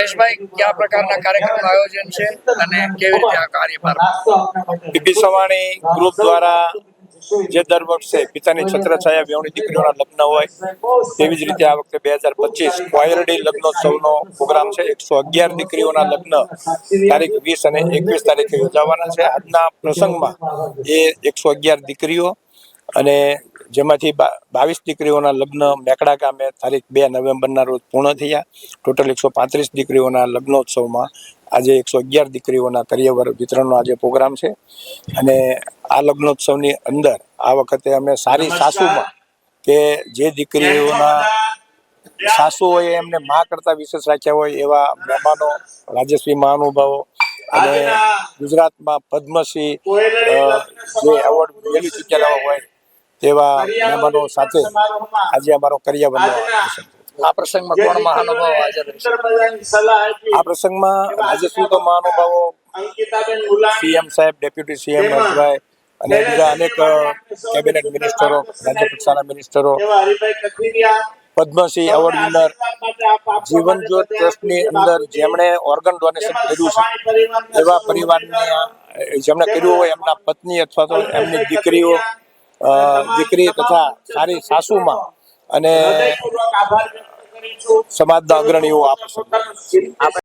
મહેશભાઈ કયા પ્રકારના કાર્યક્રમનું આયોજન છે અને કેવી રીતે આ કાર્ય પીપી સવાણી ગ્રુપ દ્વારા જે દર વર્ષે પિતાની છત્રછાયા બેવણી દીકરીઓના લગ્ન હોય, તેવી જ રીતે આ વખતે બે હજાર પચીસ કોયરડી લગ્નોત્સવનો પ્રોગ્રામ છે. એકસો અગિયાર દીકરીઓના લગ્ન તારીખ વીસ અને એકવીસ તારીખે યોજાવાના છે. આજના પ્રસંગમાં એ એકસો અગિયાર દીકરીઓ અને જેમાંથી બાવીસ દીકરીઓના લગ્ન મેકડા ગામે તારીખ બે નવેમ્બરના રોજ પૂર્ણ થયા. ટોટલ એકસો પાંત્રીસ દીકરીઓના લગ્નોત્સવમાં આજે એકસો અગિયાર દીકરીઓના કરિયર વિતરણનો આજે પ્રોગ્રામ છે. અને આ લગ્નોત્સવની અંદર આ વખતે અમે સારી સાસુમાં કે જે દીકરીઓના સાસુઓએ એમને મા કરતા વિશેષ રાખ્યા હોય એવા મહેમાનો રાજસ્વી મહાનુભાવો અને ગુજરાતમાં પદ્મશ્રી જે એવોર્ડ મેળવી ચૂકેલા હોય. તેવા મહેમાનો સાથે આજે અમારો કરિયા બંધ આ પ્રસંગમાં કોણ મહાનુભાવ હાજર આ પ્રસંગમાં રાજ્યશ્રી તો મહાનુભાવો? સીએમ સાહેબ ડેપ્યુટી સીએમ હર્ષભાઈ અને બીજા અનેક કેબિનેટ મિનિસ્ટરો રાજ્ય કક્ષાના મિનિસ્ટરો પદ્મશ્રી એવોર્ડ વિનર જીવન જ્યોત ટ્રસ્ટની અંદર જેમણે ઓર્ગન ડોનેશન કર્યું છે એવા પરિવારને જેમણે કર્યું હોય એમના પત્ની અથવા તો એમની દીકરીઓ દીકરી તથા સારી સાસુમાં અને સમાજના અગ્રણીઓ આ